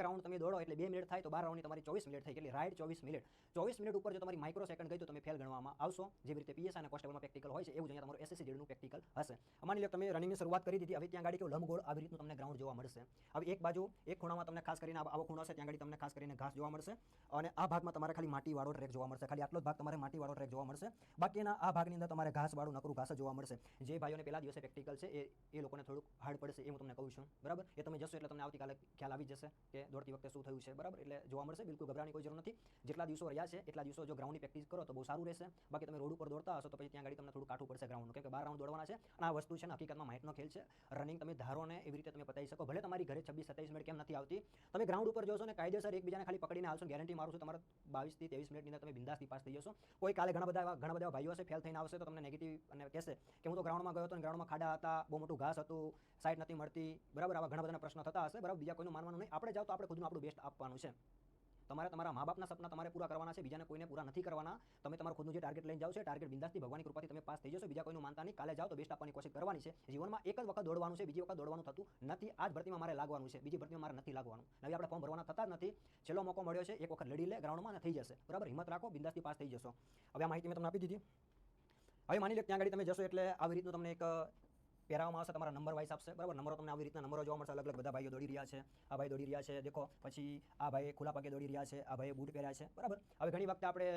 એક રાઉન્ડ તમે દોડો એટલે બે મિનિટ થાય તો બાર રાઉન્ડની તમારી ચોવીસ મિનિટ થઈ એટલે રાઈડ ચોવીસ મિનિટ ચોવીસ મિનિટ ઉપર જો તમારી માઇક્રો સેકન્ડ ગઈ તો તમે ફેલ ગણવામાં આવશો. જેવી રીતે પીએસ અને કોન્સ્ટેબલમાં પ્રેક્ટિકલ હોય છે, એવું જ તમારું એસએસસી જેડનું પ્રેક્ટિકલ હશે. માની લો તમે રનિંગની શરૂઆત કરી દીધી. હવે ત્યાં ગાડી કેવું લંબગોળ આવી રીતનું તમને ગ્રાઉન્ડ જોવા મળશે. હવે એક બાજુ, એક ખૂણામાં તમને ખાસ કરીને આવો ખૂણો છે ત્યાં ગાડી તમને ખાસ કરીને ઘાસ જોવા મળશે. અને આ ભાગમાં તમારે ખાલી માટીવાળો ટ્રેક જોવા મળશે. ખાલી આટલો જ ભાગ તમારે માટીવાળો ટ્રેક જોવા મળશે. બાકીના આ ભાગની અંદર તમારે ઘાસવાળું, નકરું ઘાસ જોવા મળશે. જે ભાઈઓને પહેલા દિવસે પ્રેક્ટિકલ છે, એ એ લોકોને થોડુંક હાર્ડ પડશે એ હું તમને કહું છું. બરાબર? એ તમે જશો એટલે તમને આવતીકાલે ખ્યાલ આવી જશે કે દોડતી વખતે શું થયું છે, બરાબર? એટલે જોવા મળશે, બિલકુલ ગભરાની કોઈ જરૂર નથી. જેટલા દિવસો રહ્યા છે, એટલા દિવસો જો ગ્રાઉન્ડની પ્રેક્ટિસ કરો તો બહુ સારું રહેશે. બાકી તમે રોડ ઉપર દોડતા હશો તો પછી ત્યાં ગાડી તમને થોડું કાઠું પડશે ગ્રાઉન્ડનું કે બાર રાઉન્ડ દોડવાના છે અને આ વસ્તુ છે ને હકીકતમાં માઇટનો ખેલ છે. રનિંગ તમે ધારો ને એવી રીતે તમે પતાવી શકો. ભલે તમારી ઘરે છવ્વીસ સત્તાવીસ મિનિટ કેમ નથી આવતી, તમે ગ્રાઉન્ડ ઉપર જોશો ને કાયદેસર એકબીજાને ખાલી પકડીને આવશો ગેરંટી મારું છું તમારા બાવીસથી ત્રેવીસ મિનિટની અંદર તમે બિંદાસથી પાસ થઈ જશો. કોઈ કાલે ઘણા બધા ઘણા બધા ભાઈઓ હશે ફેલ થઈને આવશે તો તમને નેગેટિવ અને કહેશે કે હું તો ગ્રાઉન્ડમાં ગયો હતો ગ્રાઉન્ડમાં ખાડા હતા, બહુ મોટું ઘાસ હતું સાઈડ નથી મળતી. બરાબર, આવા ઘણા બધા પ્રશ્નો થતા હશે. બરાબર, બીજા કોઈનું માનવાનું નહીં. આપણે જાઓ તો આપણે ખુદનું આપણું બેસ્ટ આપવાનું છે. તમારે તમારા મા બાપના સપના તમારે પૂરા કરવાના છે, બીજાને કોઈને પૂરા નથી કરવાના. તમે તમારું ખુદનું જે ટાર્ગેટ લઈને જાઓ છે ટાર્ગેટ બિંદાસથી ભગવાનની કૃપાથી તમે પાસ થઈ જશો. બીજા કોઈનું માનતા નહીં. કાલે જાઓ તો બેસ્ટ આપવાની કોશિશ કરવાની છે. જીવનમાં એક જ વખત દોડવાનું છે, બીજી વખત દોડવાનું થતું નથી. આ જ ભરતીમાં મારે લાગવાનું છે. બીજી ભરતીમાં મારે નથી લાગવાનું. નવી આપણે ફોર્મ ભરવાના થતા જ નથી. છેલ્લો મોકો મળ્યો છે, એક વખત લડી લે ગ્રાઉન્ડમાં થઈ જશે. બરાબર? હિંમત રાખો, બિંદાસથી પાસ થઈ જશો. હવે આ માહિતી મેં તમને આપી દીધી. હવે માની લો ત્યાં આગળ તમે જશો એટલે આવી રીતનું તમને એક પહેરાવવામાં આવશે, તમારા નંબર વાઇઝ આપશે. બરાબર? નંબરો તમને આવી રીતના નંબરો જોવા મળશે. અલગ અલગ બધા ભાઈઓ દોડી રહ્યા છે. આ ભાઈ દોડી રહ્યા છે. દેખો, પછી આ ભાઈ ખુલ્લા પગે દોડી રહ્યા છે. આ ભાઈએ બૂટ પહેર્યા છે. બરાબર? હવે ઘણી વખતે આપણે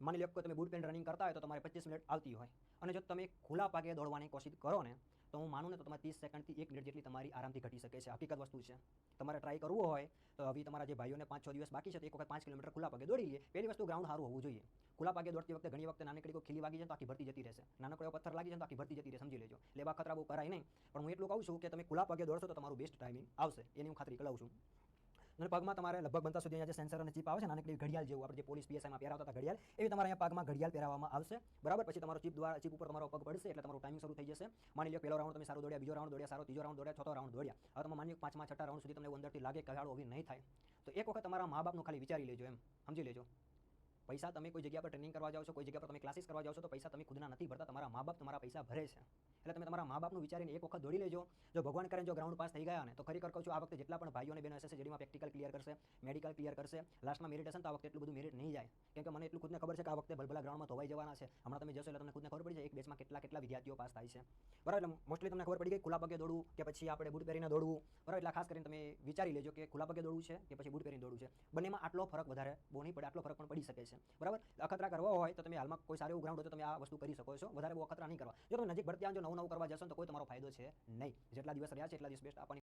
માની લો કે તમે બૂટ પેન રનિંગ કરતા હોય તો તમારે પચીસ મિનિટ આવતી હોય. અને જો તમે ખુલ્લા પાગે દોડવાની કોશિશ કરો ને તો હું માનું ને તો તમારે ત્રીસ સેકન્ડથી એક મિનિટ જેટલી તમારી આરામથી ઘટી શકે છે. હકીકત વસ્તુ છે. તમારે ટ્રાય કરવું હોય તો હવે તમારા જે ભાઈઓને પાંચ છ દિવસ બાકી છે તો એક વખત પાંચ કિલોમીટર ખુલ્લા પગે દોડી લઈએ પહેલી વસ્તુ ગ્રાઉન્ડ સારું હોવું જોઈએ. ખુલ્લા પગે દોડતી વખતે ઘણી વખતે નાનકડી કોઈ ખીલી વાગી જાય તો આખી ભરતી જતી રહેશે. નાનકડો પથ્થર લાગી જાય તો આખી ભરતી જતી રહે, સમજી લેજો. લેવા ખતરા બહુ કરાય નહીં. પણ હું એટલું કહું છું કે તમે ખુલ્લા પગે દોડશો તો તમારું બેસ્ટ ટાઈમિંગ આવશે. એની હું ખાતરી કરાવું છું. અને પગમાં તમારે લગભગ બનતા સુધી અહીંયા સેન્સર અને ચીપ આવે છે, નાનકડી ઘડિયાળ જેવું આપણે જે પોલીસ પીએસઆઈમાં પહેરાવતા હતા ઘડિયાળ, એવી તમારે અહીંયા પગમાં ઘડિયાળ પહેરાવવામાં આવશે. બરાબર? પછી તમારો ચીપ દ્વારા, ચીપ ઉપર તમારો પગ પડશે, એટલે તમારું ટાઈમિંગ શરૂ થઈ જશે. માની લો પહેલો રાઉન્ડ તમે સારું દોડ્યા, બીજો રાઉન્ડ દોડ્યા, સારો ત્રીજો રાઉન્ડ દોડ્યા, ચોથો રાઉન્ડ દોડ્યા. હવે તમે માની લો પાંચમા છઠ્ઠા રાઉન્ડ સુધી તમને એવું અંદરથી લાગે કે હાડો નહીં થાય. તો એક વખત તમારા મા બાપનું ખાલી વિચારી લેજો એમ. સમજી લેજો. પૈસા તમે કોઈ જગ્યા પર ટ્રેનિંગ કરવા જાઓ છો, કોઈ જગ્યા પર તમે ક્લાસીસ કરવા જાઓ છો, તો પૈસા તમે ખુદના નથી ભરતા, તમારા મા બાપ તમારા પૈસા ભરે છે. એટલે તમે તમારા મા બાપનું વિચારીને એક વખત દોડી લેજો. જો ભગવાન કરે જો ગ્રાઉન્ડ પાસ થઈ ગયા ને તો ખરેખર કહું છું, આ વખતે જેટલા પણ ભાઈઓ અને બહેનો એસએસસી જેડીમાં પ્રેક્ટિકલ ક્લિયર કરશે મેડિકલ ક્લિયર કરશે લાસ્ટમાં મેરિટેશન તો આ વખતે એટલું બધું મેરિટ નહીં જાય. કેમ કે મને એટલું ખુદને ખબર છે કે આ વખતે ભલભલા ગ્રાઉન્ડમાં ધોવાઈ જવાના છે. હમણાં તમે જશો એટલે તમને ખુદને ખબર પડી જાય એક બેચમાં કેટલા કેટલા વિદ્યાર્થીઓ પાસ થાય છે. બરાબર, એટલે મોસ્ટલી તમને ખબર પડી ગઈ ખુલ્લા પગે દોડવું કે પછી આપણે બૂટ પહેરીને દોડવું. બરાબર, એટલે ખાસ કરીને તમે વિચારી લેજો કે ખુલ્લા પગે દોડવું છે કે પછી બૂટ પહેરીને દોડવું છે. બંનેમાં આટલો ફરક વધારે બહુ નહીં પડે, આટલો ફરક પણ પડી શકે છે. બરાબર? અખતરા કરવા હોય તો તમે હાલમાં કોઈ સારું ગ્રાઉન્ડ હોય તો તમે આ વસ્તુ કરી શકો છો. વધારે બહુ અખતરા નહીં કરવા. જો તમે નજીક ભરતી જો નવું નવું કરવા જશો તો કોઈ તમારો ફાયદો છે નહીં. જેટલા દિવસ રહ્યા છે એટલા દિવસ બેસ્ટ આપવાની